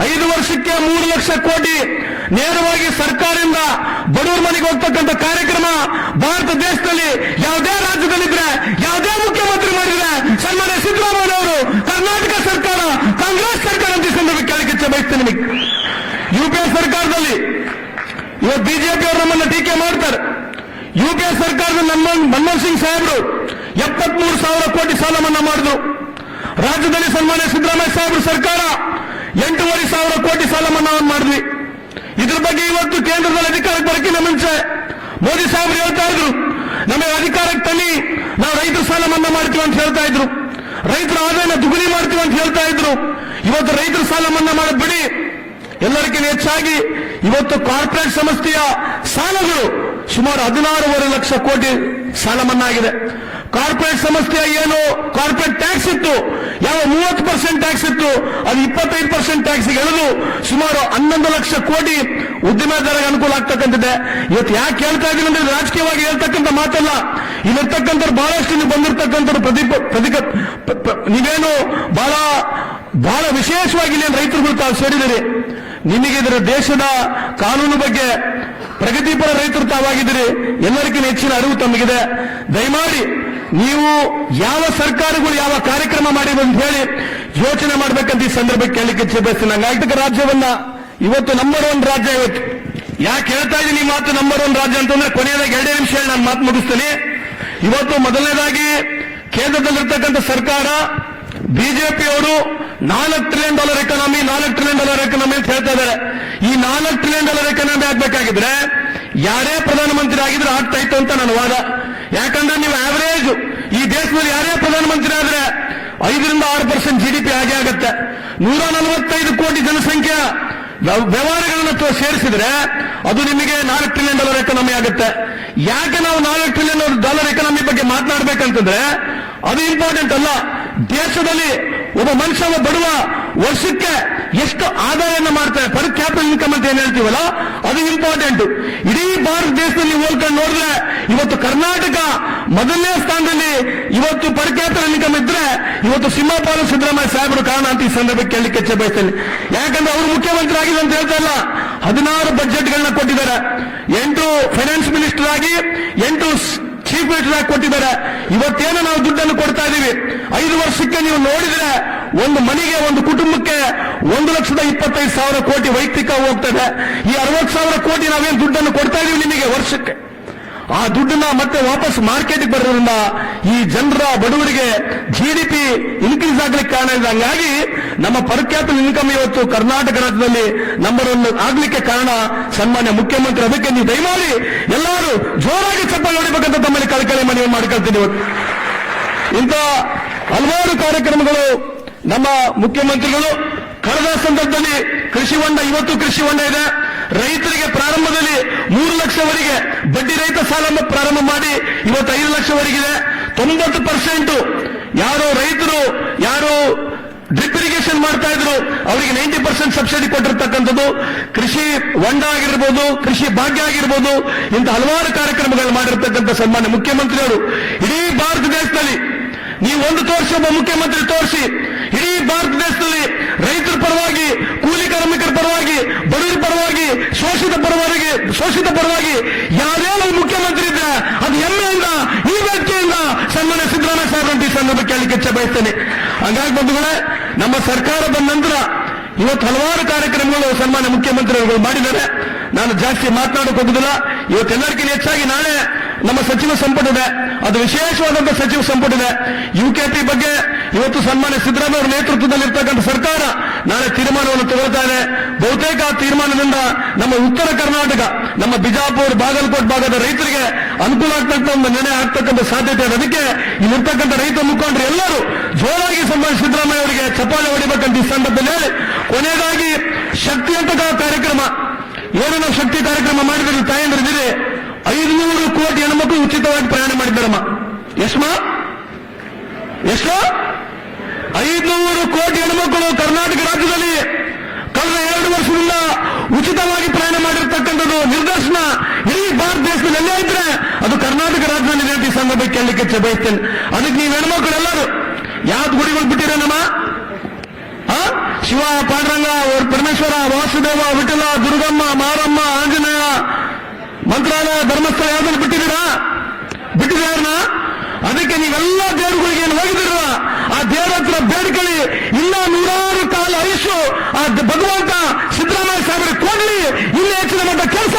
ಐದು ವರ್ಷಕ್ಕೆ ಮೂರು ಲಕ್ಷ ಕೋಟಿ ನೇರವಾಗಿ ಸರ್ಕಾರದಿಂದ ಬಡವರ ಮನೆಗೆ ಹೋಗ್ತಕ್ಕಂಥ ಕಾರ್ಯಕ್ರಮ ಭಾರತ ದೇಶದಲ್ಲಿ ಯಾವುದೇ ರಾಜ್ಯದಲ್ಲಿದ್ರೆ, ಯಾವುದೇ ಮುಖ್ಯಮಂತ್ರಿ ಮಾಡಿದ್ರೆ ಸನ್ಮಾನ್ಯ ಸಿದ್ದರಾಮಯ್ಯ ಅವರು ಕರ್ನಾಟಕ ಸರ್ಕಾರ, ಕಾಂಗ್ರೆಸ್ ಸರ್ಕಾರ ಅಂತ ಸಂದರ್ಭ ಕೇಳಕ್ಕೆ ಬಯಸ್ತೇನೆ ನಿಮಗೆ. ಯು ಪಿ ಎ ಸರ್ಕಾರದಲ್ಲಿ ಇವತ್ತು ಬಿಜೆಪಿ ಅವರು ನಮ್ಮನ್ನ ಟೀಕೆ ಮಾಡ್ತಾರೆ. ಯುಪಿಎ ಸರ್ಕಾರದ ನಮ್ಮ ಮನಮೋಹನ್ ಸಿಂಗ್ ಸಾಹೇಬರು ಎಪ್ಪತ್ಮೂರು ಸಾವಿರ ಕೋಟಿ ಸಾಲ ಮನ್ನಾ ಮಾಡಿದ್ರು. ರಾಜ್ಯದಲ್ಲಿ ಸನ್ಮಾನ್ಯ ಸಿದ್ದರಾಮಯ್ಯ ಸಾಹೇಬರು ಸರ್ಕಾರ ಎಂಟೂವರೆ ಸಾವಿರ ಕೋಟಿ ಸಾಲ ಮನ್ನಾವನ್ನು ಮಾಡಿದ್ವಿ. ಇದ್ರ ಬಗ್ಗೆ ಇವತ್ತು ಕೇಂದ್ರದಲ್ಲಿ ಅಧಿಕಾರಕ್ಕೆ ಬರಕ್ಕಿಂತ ಮುಂಚೆ ಮೋದಿ ಸಾಹೇಬರು ಹೇಳ್ತಾ ಇದ್ರು, ನಮಗೆ ಅಧಿಕಾರಕ್ಕೆ ತನ್ನಿ, ನಾವು ರೈತರ ಸಾಲ ಮನ್ನಾ ಮಾಡ್ತೀವಿ ಅಂತ ಹೇಳ್ತಾ ಇದ್ರು. ರೈತರ ಆದಾಯನ ದುಗುಣಿ ಮಾಡ್ತೀವಿ ಅಂತ ಹೇಳ್ತಾ ಇದ್ರು. ಇವತ್ತು ರೈತರ ಸಾಲ ಮನ್ನಾ ಮಾಡೋದು ಬಿಡಿ. ಎಲ್ಲರಿಗಿಂತ ಹೆಚ್ಚಾಗಿ ಇವತ್ತು ಕಾರ್ಪೊರೇಟ್ ಸಂಸ್ಥೆಯ ಸಾಲಗಳು ಸುಮಾರು ಹದಿನಾರೂವರೆ ಲಕ್ಷ ಕೋಟಿ ಸಾಲ ಮನ್ನಾ ಆಗಿದೆ. ಕಾರ್ಪೊರೇಟ್ ಸಂಸ್ಥೆಯ ಏನು? ಕಾರ್ಪೊರೇಟ್ ಟ್ಯಾಕ್ಸ್ ಇತ್ತು. ಯಾವ ಮೂವತ್ತು ಪರ್ಸೆಂಟ್ ಟ್ಯಾಕ್ಸ್ ಇತ್ತು? ಅದು ಇಪ್ಪತ್ತೈದು ಪರ್ಸೆಂಟ್ ಟ್ಯಾಕ್ಸ್ ಎಳೆದು ಸುಮಾರು ಹನ್ನೊಂದು ಲಕ್ಷ ಕೋಟಿ ಉದ್ದಿಮೆದಾರರಿಗೆ ಅನುಕೂಲ ಆಗ್ತಕ್ಕಂಥದ್ದೆ. ಇವತ್ತು ಯಾಕೆ ಹೇಳ್ತಾ ಇದ್ದೀನಿ ಅಂದ್ರೆ ರಾಜಕೀಯವಾಗಿ ಹೇಳ್ತಕ್ಕಂಥ ಮಾತಲ್ಲ. ಇಲ್ಲಿರ್ತಕ್ಕಂಥವ್ರು ಬಹಳಷ್ಟು ನೀವು ಬಂದಿರತಕ್ಕಂಥ ಪ್ರದೀಪ ಪ್ರತಿಕ ನೀವೇನು ಬಹಳ ಬಹಳ ವಿಶೇಷವಾಗಿ ಇಲ್ಲಿ ರೈತರುಗಳು ತಾವು ಸೇರಿದಿರಿ ನಿಮಗೆ ಇದರ ದೇಶದ ಕಾನೂನು ಬಗ್ಗೆ ಪ್ರಗತಿಪರ ರೈತರು ತಾವಾಗಿದ್ದೀರಿ. ಎಲ್ಲರಿಗಿಂತ ಹೆಚ್ಚಿನ ಅರಿವು ತಮಗಿದೆ. ದಯಮಾಡಿ ನೀವು ಯಾವ ಸರ್ಕಾರಗಳು ಯಾವ ಕಾರ್ಯಕ್ರಮ ಮಾಡಿವೆ ಅಂತ ಹೇಳಿ ಯೋಚನೆ ಮಾಡ್ಬೇಕಂತ ಈ ಸಂದರ್ಭಕ್ಕೆ ಕೇಳಲಿಕ್ಕೆ ಇಚ್ಛೆ ಕರ್ನಾಟಕ ರಾಜ್ಯವನ್ನ ಇವತ್ತು ನಂಬರ್ ಒನ್ ರಾಜ್ಯ ಇವತ್ತು. ಯಾಕೆ ಹೇಳ್ತಾ ಇದ್ದೀನಿ ಮಾತು ನಂಬರ್ ಒನ್ ರಾಜ್ಯ ಅಂತಂದ್ರೆ ಕೊನೆಯದಾಗಿ ಎರಡೇ ನಿಮಿಷ ಹೇಳಿ ನಾನು ಮಾತು ಮುಗಿಸ್ತೀನಿ. ಇವತ್ತು ಮೊದಲನೇದಾಗಿ ಕೇಂದ್ರದಲ್ಲಿರ್ತಕ್ಕಂಥ ಸರ್ಕಾರ ಬಿಜೆಪಿಯವರು ನಾಲ್ಕು ಟ್ರಿಲಿಯನ್ ಡಾಲರ್ ಎಕನಾಮಿ ನಾಲ್ಕು ಟ್ರಿಲಿಯನ್ ಡಾಲರ್ ಎಕನಾಮಿ ಅಂತ ಹೇಳ್ತಾ ಇದ್ದಾರೆ. ಈ ನಾಲ್ಕು ಟ್ರಿಲಿಯನ್ ಡಾಲರ್ ಎಕನಾಮಿ ಆಗ್ಬೇಕಾಗಿದ್ರೆ ಯಾರೇ ಪ್ರಧಾನಮಂತ್ರಿ ಆಗಿದ್ರೆ ಆಗ್ತಾ ಇತ್ತು ಅಂತ ನನ್ನ ವಾದ. ಯಾಕಂದ್ರೆ ನೀವು ಆವರೇಜ್ ಈ ದೇಶದಲ್ಲಿ ಯಾರೇ ಪ್ರಧಾನಮಂತ್ರಿ ಆದ್ರೆ ಐದರಿಂದ ಆರು ಪರ್ಸೆಂಟ್ ಜಿಡಿಪಿ ಹಾಗೆ ಆಗತ್ತೆ. ನೂರ ನಲವತ್ತೈದು ಕೋಟಿ ಜನಸಂಖ್ಯೆ ವ್ಯವಹಾರಗಳನ್ನ ಸೇರಿಸಿದ್ರೆ ಅದು ನಿಮಗೆ ನಾಲ್ಕು ಟ್ರಿಲಿಯನ್ ಡಾಲರ್ ಎಕನಾಮಿ ಆಗುತ್ತೆ. ಯಾಕೆ ನಾವು ನಾಲ್ಕು ಟ್ರಿಲಿಯನ್ ಡಾಲರ್ ಎಕನಾಮಿ ಬಗ್ಗೆ ಮಾತನಾಡಬೇಕಂತಂದ್ರೆ, ಅದು ಇಂಪಾರ್ಟೆಂಟ್ ಅಲ್ಲ. ದೇಶದಲ್ಲಿ ಒಬ್ಬ ಮನುಷ್ಯನ ಬಡುವ ವರ್ಷಕ್ಕೆ ಎಷ್ಟು ಆದಾಯನ ಮಾಡ್ತಾರೆ? ಪರ್ ಕ್ಯಾಪಿಟಲ್ ಇನ್ಕಮ್ ಅಂತ ಏನ್ ಹೇಳ್ತೀವಲ್ಲ, ಅದು ಇಂಪಾರ್ಟೆಂಟ್ ಇಡೀ ಭಾರತ ದೇಶದಲ್ಲಿ ಹೋಲ್ಕೊಂಡು ನೋಡಿದ್ರೆ, ಇವತ್ತು ಕರ್ನಾಟಕ ಮೊದಲನೇ ಸ್ಥಾನದಲ್ಲಿ ಇವತ್ತು ಪರ್ ನಿಗಮ ಇದ್ರೆ ಇವತ್ತು ಸಿಂಹಪಾಲು ಸಿದ್ದರಾಮಯ್ಯ ಸಾಹೇಬರು ಕಾರಣ ಅಂತ ಈ ಸಂದರ್ಭಕ್ಕೆ ಕೇಳಲಿಕ್ಕೆ ಬಯಸ್ತೇನೆ. ಯಾಕಂದ್ರೆ ಅವರು ಮುಖ್ಯಮಂತ್ರಿ ಆಗಿದೆ ಅಂತ ಹೇಳ್ತಾ ಇಲ್ಲ. ಹದಿನಾರು ಬಜೆಟ್ಗಳನ್ನ ಕೊಟ್ಟಿದ್ದಾರೆ. ಎಂಟು ಫೈನಾನ್ಸ್ ಮಿನಿಸ್ಟರ್ ಆಗಿ, ಎಂಟು ಚೀಫ್ ಮಿನಿಸ್ಟರ್ ಆಗಿ ಕೊಟ್ಟಿದ್ದಾರೆ. ಇವತ್ತೇನು ನಾವು ದುಡ್ಡನ್ನು ಕೊಡ್ತಾ ಇದೀವಿ? ಐದು ವರ್ಷಕ್ಕೆ ನೀವು ನೋಡಿದ್ರೆ ಒಂದು ಮನೆಗೆ, ಒಂದು ಕುಟುಂಬಕ್ಕೆ ಒಂದು ಲಕ್ಷದ ಇಪ್ಪತ್ತೈದು ಸಾವಿರ ಕೋಟಿ ವೈಯಕ್ತಿಕ ಹೋಗ್ತದೆ. ಈ ಅರವತ್ತು ಸಾವಿರ ಕೋಟಿ ನಾವೇನು ದುಡ್ಡನ್ನು ಕೊಡ್ತಾ ಇದೀವಿ ನಿಮಗೆ ವರ್ಷಕ್ಕೆ? ಆ ದುಡ್ಡನ್ನ ಮತ್ತೆ ವಾಪಸ್ ಮಾರ್ಕೆಟ್ಗೆ ಬರೋದ್ರಿಂದ ಈ ಜನರ ಬಡವರಿಗೆ ಜಿ ಡಿ ಪಿ ಇನ್ಕ್ರೀಸ್ ಆಗ್ಲಿಕ್ಕೆ ಕಾರಣ ಇದೆ. ಹಂಗಾಗಿ ನಮ್ಮ ಪರ್ ಇನ್ಕಮ್ ಇವತ್ತು ಕರ್ನಾಟಕ ರಾಜ್ಯದಲ್ಲಿ ನಂಬರ್ ಒನ್ ಆಗ್ಲಿಕ್ಕೆ ಕಾರಣ ಸನ್ಮಾನ್ಯ ಮುಖ್ಯಮಂತ್ರಿ. ಅದಕ್ಕೆ ನೀವು ದಯಮಾಡಿ ಎಲ್ಲರೂ ಜೋರಾಗಿ ಚಪ್ಪಾಳೆ ಹೊಡಿಬೇಕಂತ ತಮ್ಮಲ್ಲಿ ಕಳಕಳಿ ಮನವಿ ಮಾಡ್ಕೊಳ್ತೀನಿ ಇವತ್ತು. ಇಂಥ ಹಲವಾರು ಕಾರ್ಯಕ್ರಮಗಳು ನಮ್ಮ ಮುಖ್ಯಮಂತ್ರಿಗಳು. ಕಳೆದ ಸಂದರ್ಭದಲ್ಲಿ ಕೃಷಿ ಹೊಂಡ, ಇವತ್ತು ಕೃಷಿ ಹೊಂಡ ಇದೆ. ರೈತರಿಗೆ ಪ್ರಾರಂಭದಲ್ಲಿ ಮೂರು ಲಕ್ಷವರೆಗೆ ಬಡ್ಡಿ ರಹಿತ ಸಾಲ ಪ್ರಾರಂಭ ಮಾಡಿ ಇವತ್ತು ಐದು ಲಕ್ಷವರೆಗಿದೆ ತೊಂಬತ್ತು ಪರ್ಸೆಂಟ್ ಯಾರು ರೈತರು, ಯಾರು ಡ್ರಿಪ್ ಇರಿಗೇಷನ್ ಮಾಡ್ತಾ ಇದ್ರು, ಅವರಿಗೆ ನೈಂಟಿ ಪರ್ಸೆಂಟ್ ಸಬ್ಸಿಡಿ ಕೊಟ್ಟಿರ್ತಕ್ಕಂಥದ್ದು. ಕೃಷಿ ಹೊಂಡ ಆಗಿರ್ಬೋದು, ಕೃಷಿ ಭಾಗ್ಯ ಆಗಿರ್ಬೋದು, ಇಂಥ ಹಲವಾರು ಕಾರ್ಯಕ್ರಮಗಳನ್ನು ಮಾಡಿರ್ತಕ್ಕಂಥ ಸನ್ಮಾನ್ಯ ಮುಖ್ಯಮಂತ್ರಿಯವರು, ಇಡೀ ಭಾರತ ದೇಶದಲ್ಲಿ, ನೀವು ಒಂದು ತೋರಿಸಿ ಒಬ್ಬ ಮುಖ್ಯಮಂತ್ರಿ ತೋರಿಸಿ, ಇಡೀ ಭಾರತ ದೇಶದಲ್ಲಿ ರೈತರ ಪರವಾಗಿ, ಕೂಲಿ ಕಾರ್ಮಿಕರ ಪರವಾಗಿ ಶೋಷಿತ ಪರವಾಗಿ ಶೋಷಿತ ಪರವಾಗಿ ಯಾವ್ಯಾವ ಮುಖ್ಯಮಂತ್ರಿ ಇದ್ರೆ ಅದು ಹೆಮ್ಮೆಯಿಂದ, ಈ ವ್ಯಕ್ತಿಯಿಂದ ಸನ್ಮಾನ್ಯ ಸಿದ್ದರಾಮಯ್ಯ ಸಾಹೇಬ್ ಈ ಸಂದರ್ಭ ಕೇಳಲಿಕ್ಕೆ ಇಚ್ಛೆ ಬಯಸ್ತೇನೆ. ಹಂಗಾಗಿ ಬಂಧುಗಳೇ, ನಮ್ಮ ಸರ್ಕಾರ ಬಂದ ನಂತರ ಇವತ್ತು ಹಲವಾರು ಕಾರ್ಯಕ್ರಮಗಳು ಸನ್ಮಾನ್ಯ ಮುಖ್ಯಮಂತ್ರಿಗಳು ಮಾಡಿದ್ದಾರೆ. ನಾನು ಜಾಸ್ತಿ ಮಾತನಾಡೋಕೆ ಹೋಗುದಿಲ್ಲ. ಇವತ್ತೆಲ್ಲರಿಗಿಂತ ಹೆಚ್ಚಾಗಿ ನಾಳೆ ನಮ್ಮ ಸಚಿವ ಸಂಪುಟ ಇದೆ ಅದು ವಿಶೇಷವಾದಂತಹ ಸಚಿವ ಸಂಪುಟ ಇದೆ ಯುಕೆಪಿ ಬಗ್ಗೆ ಇವತ್ತು ಸನ್ಮಾನ್ಯ ಸಿದ್ದರಾಮಯ್ಯ ನೇತೃತ್ವದಲ್ಲಿ ಇರ್ತಕ್ಕಂಥ ಸರ್ಕಾರ ನಾಳೆ ತೀರ್ಮಾನವನ್ನು ತಗೊಳ್ತಾ ಇದೆ. ಬಹುತೇಕ ತೀರ್ಮಾನದಿಂದ ನಮ್ಮ ಉತ್ತರ ಕರ್ನಾಟಕ, ನಮ್ಮ ಬಿಜಾಪುರ, ಬಾಗಲಕೋಟ್ ಭಾಗದ ರೈತರಿಗೆ ಅನುಕೂಲ ಆಗ್ತಕ್ಕಂಥ ಒಂದು ನಿರ್ಣಯ ಆಗ್ತಕ್ಕಂಥ ಸಾಧ್ಯತೆ ಇದೆ. ಅದಕ್ಕೆ ಇಲ್ಲಿರ್ತಕ್ಕಂಥ ರೈತ ಮುಖಂಡರು ಎಲ್ಲರೂ ಜೋರಾಗಿ ಸನ್ಮಾನ್ಯ ಸಿದ್ದರಾಮಯ್ಯ ಅವರಿಗೆ ಚಪ್ಪಾಳೆ ಹೊಡಿಬೇಕಂತ ಈ ಸಂದರ್ಭದಲ್ಲಿ ಹೇಳಿ, ಕೊನೆಯದಾಗಿ ಶಕ್ತಿ ಅಂತ ಕಾರ್ಯಕ್ರಮ ಏನು ಶಕ್ತಿ ಕಾರ್ಯಕ್ರಮ ಮಾಡಿದ್ರೆ ತಾಯಂದ್ರಿದ್ದೀರಿ ಐದುನೂರು ಕೋಟಿ ಹೆಣ್ಮಕ್ಳು ಉಚಿತವಾಗಿ ಪ್ರಯಾಣ ಮಾಡಿದ್ದಾರಮ್ಮ. ಎಷ್ಟು ಎಷ್ಟು ಐದುನೂರು ಕೋಟಿ ಹೆಣ್ಮಕ್ಕಳು ಕರ್ನಾಟಕ ರಾಜ್ಯದಲ್ಲಿ ಕಳೆದ ಎರಡು ವರ್ಷದಿಂದ ಉಚಿತವಾಗಿ ಪ್ರಯಾಣ ಮಾಡಿರ್ತಕ್ಕಂಥದ್ದು ನಿದರ್ಶನ ಇಡೀ ಭಾರತ ದೇಶದಲ್ಲಿ ಎಲ್ಲೇ ಇದ್ರೆ ಅದು ಕರ್ನಾಟಕ ರಾಜ್ಯದಲ್ಲಿ ಈ ಸಂದರ್ಭಕ್ಕೆ ಕೇಳಲಿಕ್ಕೆ ಬಯಸ್ತೇನೆ. ಅದಕ್ಕೆ ನೀವು ಹೆಣ್ಮಕ್ಳು ಎಲ್ಲರೂ ಯಾವ್ದು ಗುಡಿಗಳು ಬಿಟ್ಟಿರೋ ನಮ್ಮ? ಶಿವ, ಪಾಂಡುರಂಗ ಪರಮೇಶ್ವರ, ವಾಸುದೇವ, ವಿಠಲ, ದುರ್ಗಮ್ಮ, ಮಾರಮ್ಮ, ಆಂಜನೇಯ, ಮಂತ್ರಾಲಯ, ಧರ್ಮಸ್ಥಳ ಯಾವ್ದಾದ್ರು ಬಿಟ್ಟಿದ್ದೀರಾ? ಬಿಟ್ಟಿದ್ದೀರಾ ಅದಕ್ಕೆ ನೀವೆಲ್ಲ ದೇವರುಗಳಿಗೆ ಏನು ಹೋಗಿದ್ದೀರ? ಆ ದೇವರ ಹತ್ರ ಬೇಡ್ಕೊಳ್ಳಿ. ಇಲ್ಲ ನೂರಾರು ಕಾಲ ಐಸು ಆ ಭಗವಂತ ಸಿದ್ದರಾಮಯ್ಯ ಸಾಹೇಬರಿಗೆ ಕೊಡ್ಲಿ. ಇಲ್ಲಿ ಹೆಚ್ಚಿನ ಮಟ್ಟ ಕೆಲಸ.